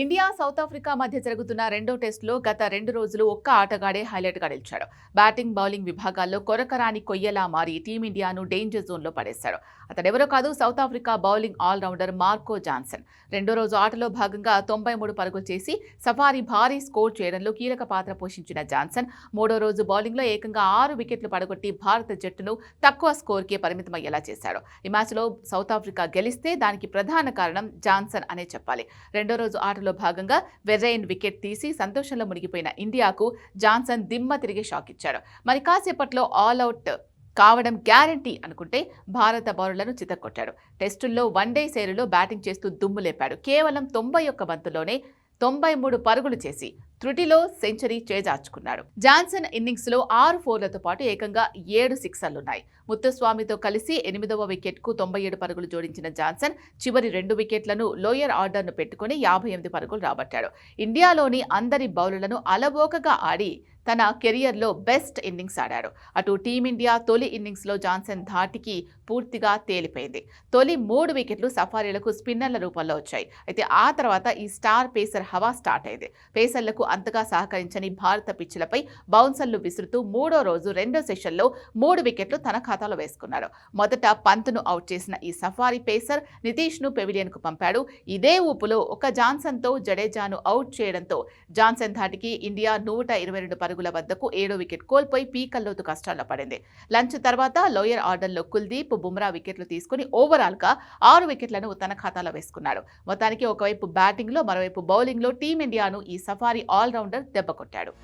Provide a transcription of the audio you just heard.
India south Africa మధ్య జరుగుతున్న రెండో టెస్టులో గత రెండు రోజులు ఒక్క ఆటగాడే హైలైట్గా నిలిచాడు. బ్యాటింగ్ బౌలింగ్ విభాగాల్లో కొరకరాని కొయ్యలా మారి టీమిండియాను డేంజర్ జోన్లో పడేశాడు. అతడెవరో కాదు South Africa bowling allrounder Marco Jansen. రెండో రోజు ఆటలో భాగంగా తొంభై మూడు పరుగులు చేసి సఫారీ భారీ స్కోర్ చేయడంలో కీలక పాత్ర పోషించిన జాన్సన్ మూడో రోజు బౌలింగ్లో ఏకంగా ఆరు వికెట్లు పడగొట్టి భారత జట్టును తక్కువ స్కోర్కే పరిమితమయ్యేలా చేశాడు. ఈ మ్యాచ్లో సౌత్ ఆఫ్రికా గెలిస్తే దానికి ప్రధాన కారణం జాన్సన్ అనే చెప్పాలి. రెండో రోజు ఆటలో భాగంగా వెర్రైన్ వికెట్ తీసి సంతోషంలో మునిగిపోయిన ఇండియాకు జాన్సన్ దిమ్మ తిరిగి షాక్ ఇచ్చాడు. మరి కాసేపట్లో ఆల్అవుట్ కావడం గ్యారంటీ అనుకుంటే భారత బౌలర్లను చితక్కొట్టాడు. టెస్టుల్లో వన్డే శైలిలో బ్యాటింగ్ చేస్తూ దుమ్ము లేపాడు. కేవలం తొంభై ఒక్క బంతుల్లోనే తొంభై మూడు పరుగులు చేసి త్రుటిలో సెంచరీ చేజార్చుకున్నాడు జాన్సన్ ఇన్నింగ్స్లో ఆరు ఫోర్లతో పాటు ఏకంగా ఏడు సిక్సర్లున్నాయి. ముత్తుస్వామితో కలిసి ఎనిమిదవ వికెట్కు తొంభై ఏడు పరుగులు జోడించిన జాన్సన్ చివరి రెండు వికెట్లను లోయర్ ఆర్డర్ను పెట్టుకుని యాభై ఎనిమిది పరుగులు రాబట్టాడు. ఇండియాలోని అందరి బౌలర్లను అలవోకగా ఆడి తన కెరియర్లో బెస్ట్ ఇన్నింగ్స్ ఆడాడు అటు టీమిండియా తొలి ఇన్నింగ్స్లో జాన్సన్ ధాటికి పూర్తిగా తేలిపోయింది. తొలి మూడు వికెట్లు సఫారీలకు స్పిన్నర్ల రూపంలో వచ్చాయి. అయితే ఆ తర్వాత ఈ స్టార్ పేసర్ హవా స్టార్ట్ అయింది. పేసర్లకు అంతగా సహకరించని భారత పిచ్చులపై బౌన్సర్లు విసురుతూ మూడో రోజు రెండో సెషన్లో మూడు వికెట్లు తన ఖాతాలో వేసుకున్నాడు మొదట పంత్ను అవుట్ చేసిన ఈ సఫారీ పేసర్ నితీష్ను పెవిలియన్కు పంపాడు. ఇదే ఊపులో ఒక జాన్సన్తో జడేజాను అవుట్ చేయడంతో జాన్సన్ ధాటికి ఇండియా నూట ఇరవై రెండు పరుగుల వద్దకు ఏడో వికెట్ కోల్పోయి పీకల్లోతు కష్టాల్లో పడింది. లంచ్ తర్వాత లోయర్ ఆర్డర్లో కుల్దీప్ బుమ్రా వికెట్లు తీసుకుని ఓవరాల్గా ఆరు వికెట్లను తన ఖాతాలో వేసుకున్నాడు. మొత్తానికి ఒకవైపు బ్యాటింగ్లో మరోవైపు బౌలింగ్లో టీమిండియాను ఈ సఫారీ ఆల్రౌండర్ దెబ్బకొట్టాడు